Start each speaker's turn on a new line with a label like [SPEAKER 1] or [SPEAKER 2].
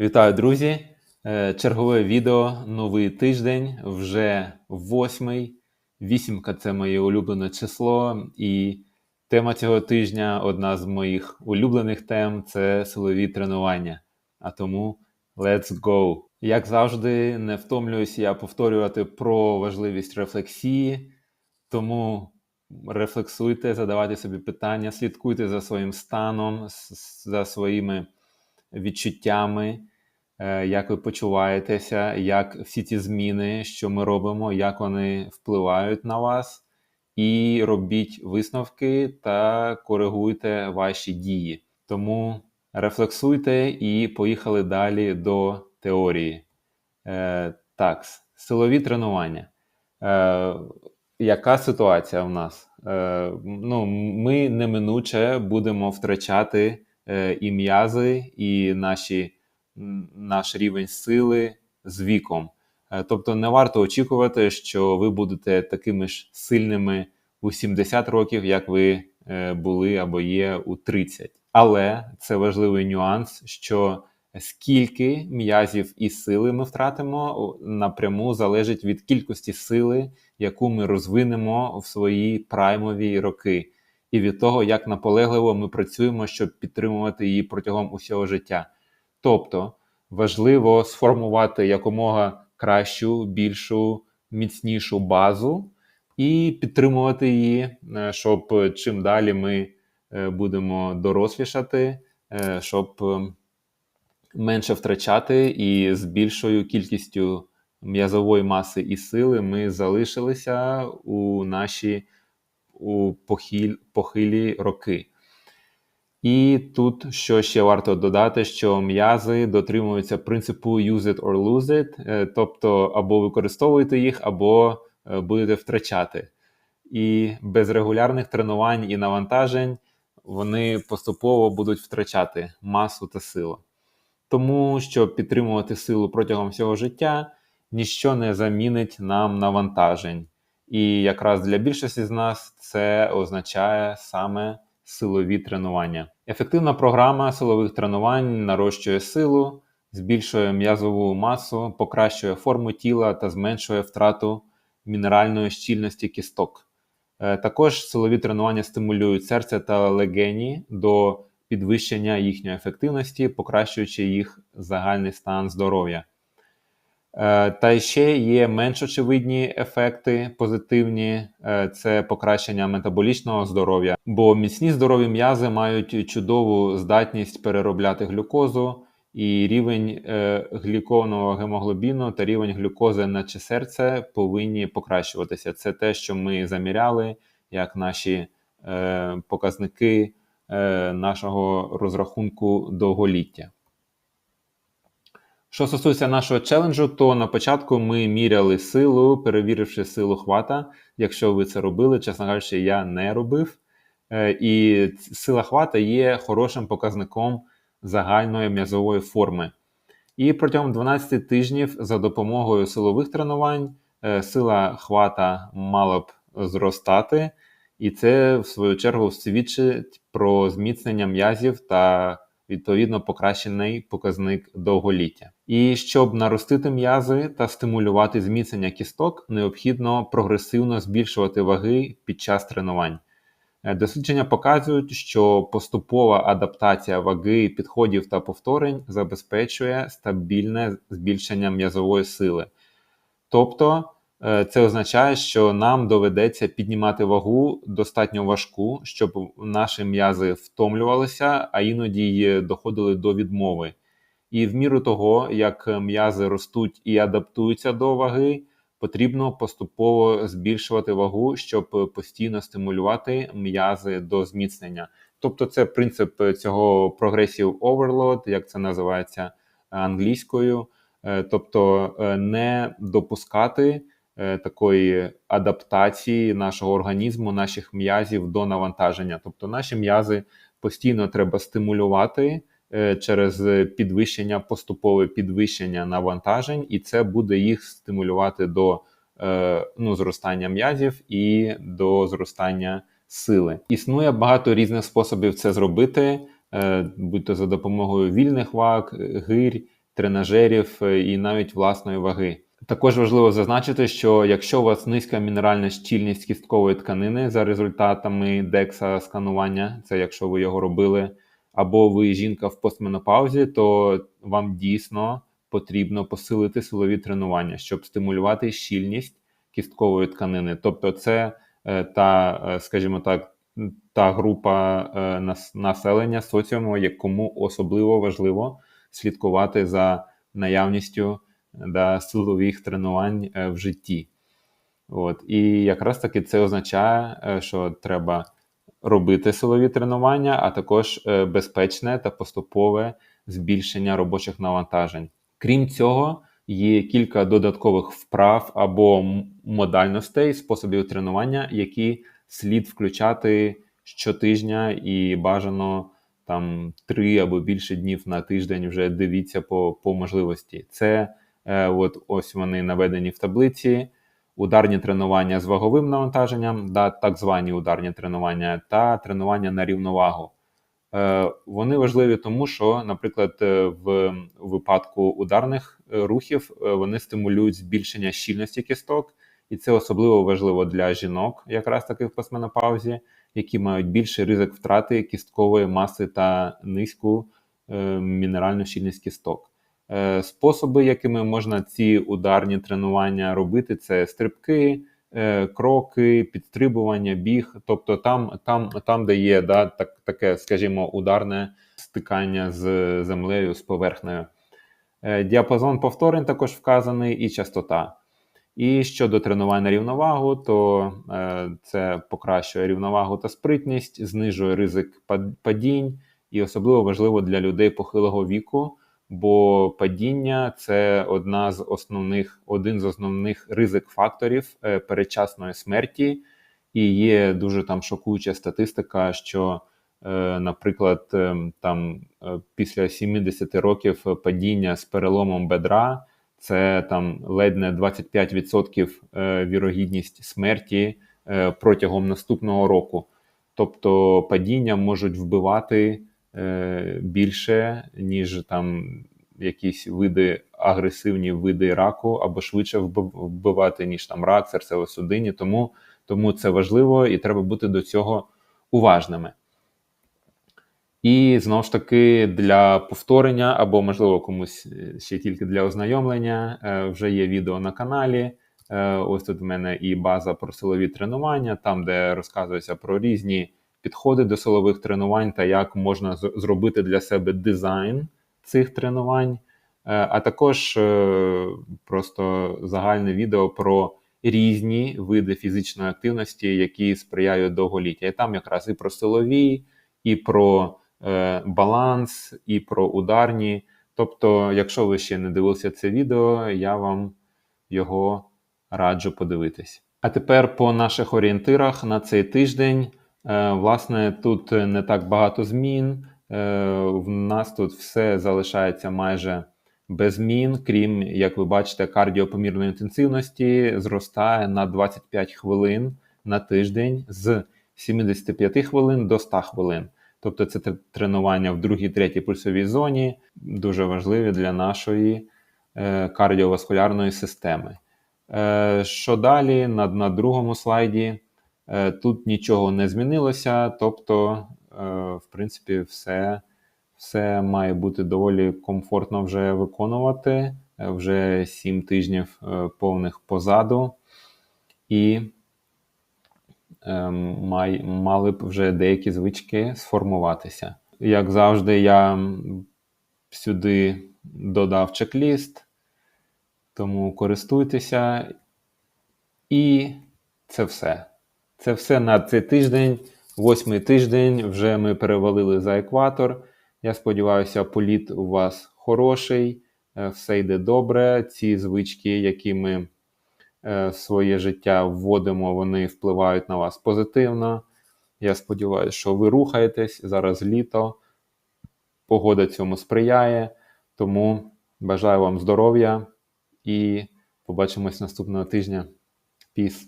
[SPEAKER 1] Вітаю, друзі! Е, Чергове відео, новий тиждень, вже восьмий. Вісімка це моє улюблене число, і тема цього тижня одна з моїх улюблених тем це силові тренування. А тому let's go! Як завжди, не втомлююсь я повторювати про важливість рефлексії, тому рефлексуйте, задавайте собі питання, слідкуйте за своїм станом, за своїми відчуттями, е, як ви почуваєтеся, як всі ці зміни, що ми робимо, як вони впливають на вас, і робіть висновки та коригуйте ваші дії. Тому рефлексуйте і поїхали далі до теорії. Е, Так, силові тренування. Е, Яка ситуація в нас? Е, ну, Ми неминуче будемо втрачати і м'язи, і наші, наш рівень сили з віком. Е, тобто не варто очікувати, що ви будете такими ж сильними у 70 років, як ви е, були або є у 30. Але це важливий нюанс, що скільки м'язів і сили ми втратимо, напряму залежить від кількості сили, яку ми розвинемо в свої праймові роки, і від того, як наполегливо ми працюємо, щоб підтримувати її протягом усього життя. Тобто важливо сформувати якомога кращу, більшу, міцнішу базу і підтримувати її, е, щоб чим далі ми е, будемо дорослішати, е, щоб менше втрачати, і з більшою кількістю м'язової маси і сили ми залишилися у наші у похиль, похилі роки. І тут що ще варто додати, що м'язи дотримуються принципу use it or lose it, е, тобто або використовуєте їх, або е, будете втрачати. І без регулярних тренувань і навантажень вони поступово будуть втрачати масу та силу. Тому, щоб підтримувати силу протягом всього життя, ніщо не замінить нам навантажень. І якраз для більшості з нас це означає саме силові тренування. Ефективна програма силових тренувань нарощує силу, збільшує м'язову масу, покращує форму тіла та зменшує втрату мінеральної щільності кісток. Е, Також силові тренування стимулюють серце та легені до підвищення їхньої ефективності, покращуючи їх загальний стан здоров'я. Е, Та ще є менш очевидні ефекти позитивні, е, це покращення метаболічного здоров'я, бо міцні здорові м'язи мають чудову здатність переробляти глюкозу, і рівень е, глікованого гемоглобіну та рівень глюкози, наче серце, повинні покращуватися. Це те, що ми заміряли, як наші показники нашого розрахунку довголіття. Що стосується нашого челенджу, то на початку ми міряли силу, перевіривши силу хвата. Якщо ви це робили, чесно кажучи, я не робив. Е, І сила хвата є хорошим показником загальної м'язової форми. І протягом 12 тижнів за допомогою силових тренувань е, сила хвата мала б зростати, і це, в свою чергу, свідчить про зміцнення м'язів та відповідно покращений показник довголіття. І щоб наростити м'язи та стимулювати зміцнення кісток, необхідно прогресивно збільшувати ваги під час тренувань. Е, Дослідження показують, що поступова адаптація ваги, підходів та повторень забезпечує стабільне збільшення м'язової сили. Тобто, це означає, що нам доведеться піднімати вагу достатньо важку, щоб наші м'язи втомлювалися, а іноді доходили до відмови. І в міру того, як м'язи ростуть і адаптуються до ваги, потрібно поступово збільшувати вагу, щоб постійно стимулювати м'язи до зміцнення. Тобто, це принцип цього progressive overload, як це називається англійською. Е, Тобто е, не допускати е, такої адаптації нашого організму, наших м'язів до навантаження. Тобто наші м'язи постійно треба стимулювати е, через підвищення, поступове підвищення навантажень, і це буде їх стимулювати до е, ну, зростання м'язів і до зростання сили. Існує багато різних способів це зробити, е, будь то за допомогою вільних ваг, гирь тренажерів е, і навіть власної ваги. Також важливо зазначити, що якщо у вас низька мінеральна щільність кісткової тканини за результатами декса сканування, це якщо ви його робили, або ви жінка в постменопаузі, то вам дійсно потрібно посилити силові тренування, щоб стимулювати щільність кісткової тканини. Тобто, це е, та, е, скажімо так, та група е, нас, населення соціуму, якому особливо важливо слідкувати за наявністю да, силових тренувань е, в житті. От. І якраз таки це означає, е, що треба робити силові тренування, а також е, безпечне та поступове збільшення робочих навантажень. Крім цього, є кілька додаткових вправ або модальностей, способів тренування, які слід включати щотижня і бажано там три або більше днів на тиждень вже дивіться по, по можливості. Це от ось вони наведені в таблиці. Ударні тренування з ваговим навантаженням, да, так звані ударні тренування, та тренування на рівновагу. Е, Вони важливі тому, що, наприклад, е, в випадку ударних е, рухів е, вони стимулюють збільшення щільності кісток, і це особливо важливо для жінок, якраз таки в постменопаузі, які мають більший ризик втрати кісткової маси та низьку е, мінеральну щільність кісток. Е, Способи, якими можна ці ударні тренування робити, це стрибки, е, кроки, підстрибування, біг. Тобто там, там, там де є да, так, таке, скажімо, ударне стикання з землею, з поверхнею. Е, Діапазон повторень також вказаний і частота. І щодо тренувань на рівновагу, то це покращує рівновагу та спритність, знижує ризик падінь, і особливо важливо для людей похилого віку, бо падіння це одна з основних, один з основних ризик факторів е, передчасної смерті. І є дуже там шокуюча статистика, що, е, наприклад, е, там після 70 років падіння з переломом бедра це там ледь не 25% е, вірогідність смерті протягом наступного року. Тобто падіння можуть вбивати більше, ніж там якісь види агресивні види раку, або швидше вбив- вбивати, ніж там рак, серцево-судинні. Тому, тому це важливо і треба бути до цього уважними. І знову ж таки для повторення, або, можливо, комусь е, ще тільки для ознайомлення, е, вже є відео на каналі. Е, Ось тут в мене і база про силові тренування, там, де розказується про різні підходи до силових тренувань та як можна зробити для себе дизайн цих тренувань, Е, а також е, просто загальне відео про різні види фізичної активності, які сприяють довголіття. І там якраз і про силові, і про е, баланс, і про ударні. Тобто, якщо ви ще не дивилися це відео, я вам його раджу подивитись. А тепер по наших орієнтирах на цей тиждень. Е, Власне, тут не так багато змін. Е, В нас тут все залишається майже без змін, крім, як ви бачите, кардіопомірної інтенсивності зростає на 25 хвилин на тиждень з 75 хвилин до 100 хвилин. Тобто це тренування в другій, третій пульсовій зоні дуже важливі для нашої е, кардіоваскулярної системи. Е, Що далі? На, на другому слайді е, тут нічого не змінилося, тобто, е, в принципі, все, все має бути доволі комфортно вже виконувати. Е, Вже 7 тижнів е, повних позаду, і е, май, мали б вже деякі звички сформуватися. Як завжди, я сюди додав чек-ліст, тому користуйтеся. І це все. Це все на цей тиждень. Восьмий тиждень. Вже ми перевалили за екватор. Я сподіваюся, політ у вас хороший, е, все йде добре. Ці звички, які ми е, в своє життя вводимо, вони впливають на вас позитивно. Я сподіваюся, що ви рухаєтесь зараз літо, погода цьому сприяє. Тому бажаю вам здоров'я і побачимось наступного тижня. Peace.